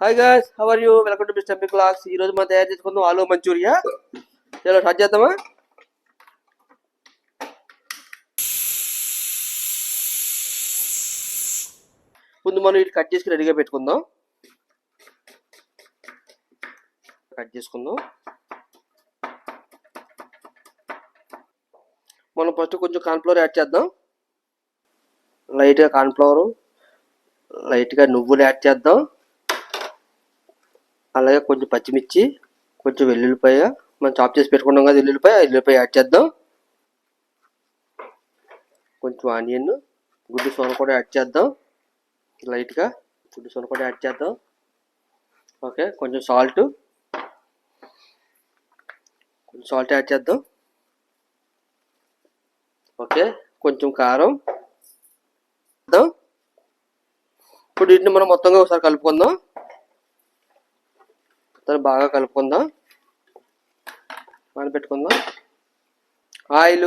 Hi guys how are you welcome to mister class ఈ రోజు మనం తయారు చేసుకుందాం ఆలు మంచూరియా. చలో స్టార్ట్ చేద్దామా? ముందు మనం ఇటు కట్ చేసుకుని రెడీగా పెట్టుకుందాం. కట్ చేసుకుందాం. మనం ఫస్ట్ కొంచెం కార్న్ఫ్లవర్ యాడ్ చేద్దాం. లైట్గా కార్న్ఫ్లవరు లైట్గా నువ్వులు యాడ్ చేద్దాం. అలాగే కొంచెం పచ్చిమిర్చి కొంచెం వెల్లుల్లిపాయ మనం చాప్ చేసి పెట్టుకున్నాం కదా వెల్లుల్లిపాయ వెల్లుల్లిపాయ యాడ్ చేద్దాం. కొంచెం ఆనియన్ గుడ్డు సోన కూడా యాడ్ చేద్దాం. లైట్గా గుడ్డు సోన కూడా యాడ్ చేద్దాం. ఓకే కొంచెం సాల్ట్ కొంచెం సాల్ట్ యాడ్ చేద్దాం. ఓకే కొంచెం కారం వేద్దాం. ఇప్పుడు వీటిని మనం మొత్తంగా ఒకసారి కలుపుకుందాం. మొత్తం బాగా కలుపుకుందాం. మనం పెట్టుకుందాం. ఆయిల్.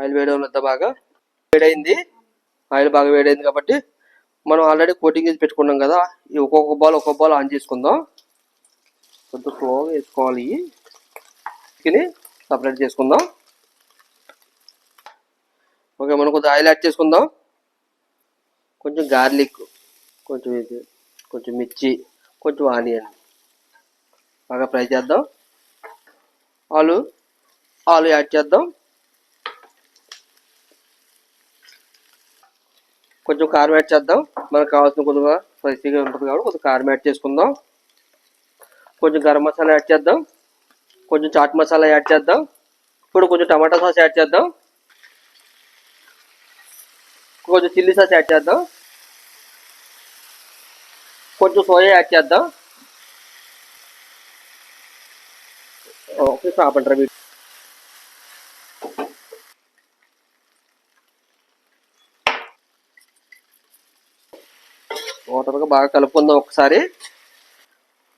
ఆయిల్ వేయడం బాగా వేడైంది. ఆయిల్ బాగా వేడైంది కాబట్టి మనం ఆల్రెడీ కోటింగ్ చేసి పెట్టుకున్నాం కదా ఈ ఒక్కొక్క బాల్ ఒక్కొక్క బాల్ ఆన్ చేసుకుందాం. కొంచెం స్లోగా వేసుకోవాలి. చికెన్ సపరేట్ చేసుకుందాం. ఓకే మనం కొంచెం ఆయిల్ యాడ్ చేసుకుందాం. కొంచెం గార్లిక్ కొంచెం ఇది కొంచెం మిర్చి. కొంచెం ఆనియన్ బాగా ఫ్రై చేద్దాం. ఆలు ఆలు యాడ్ చేద్దాం. కొంచెం కారం యాడ్ చేద్దాం. మనకు కావాల్సిన కొద్దిగా స్పైసీగా ఉంటుంది కాబట్టి కొంచెం కారం యాడ్ చేసుకుందాం. కొంచెం గరం మసాలా యాడ్ చేద్దాం. కొంచెం చాట్ మసాలా యాడ్ చేద్దాం. ఇప్పుడు కొంచెం టమాటా సాస్ యాడ్ చేద్దాం. కొంచెం చిల్లీ సాస్ యాడ్ చేద్దాం. కొంచెం సోయా యాడ్ చేద్దాం. ఓకే ఆపంటారా మీరు వాటర్గా బాగా కలుపుకుందాం ఒకసారి.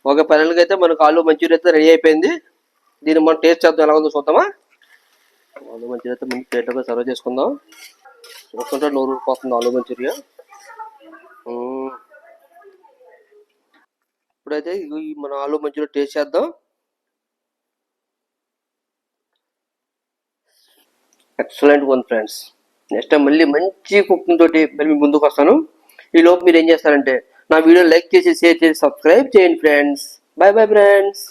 ఒక పనులకి అయితే మనకు ఆలు మంచూరియా అయితే రెడీ అయిపోయింది. దీన్ని మనం టేస్ట్ చేద్దాం ఎలా ఉందో చూద్దామా? ఆలు మంచూరియా అయితే ముందు ప్లేట్లోకి సర్వ్ చేసుకుందాం. చూస్తుంటే నూరు రూపాయలు ఆలు మంచూరియా ఇప్పుడైతే ఈ మన ఆలు మంచిలో టేస్ట్ చేద్దాం. Excellent one friends next time మళ్ళీ మంచి కుకింగ్ తోటి మళ్ళీ మీ ముందుకు వస్తాను. ఈ లోపు మీరు ఏం చేస్తారంటే నా వీడియో లైక్ చేసి షేర్ చేసి సబ్స్క్రైబ్ చేయండి ఫ్రెండ్స్ బాయ్ బాయ్ ఫ్రెండ్స్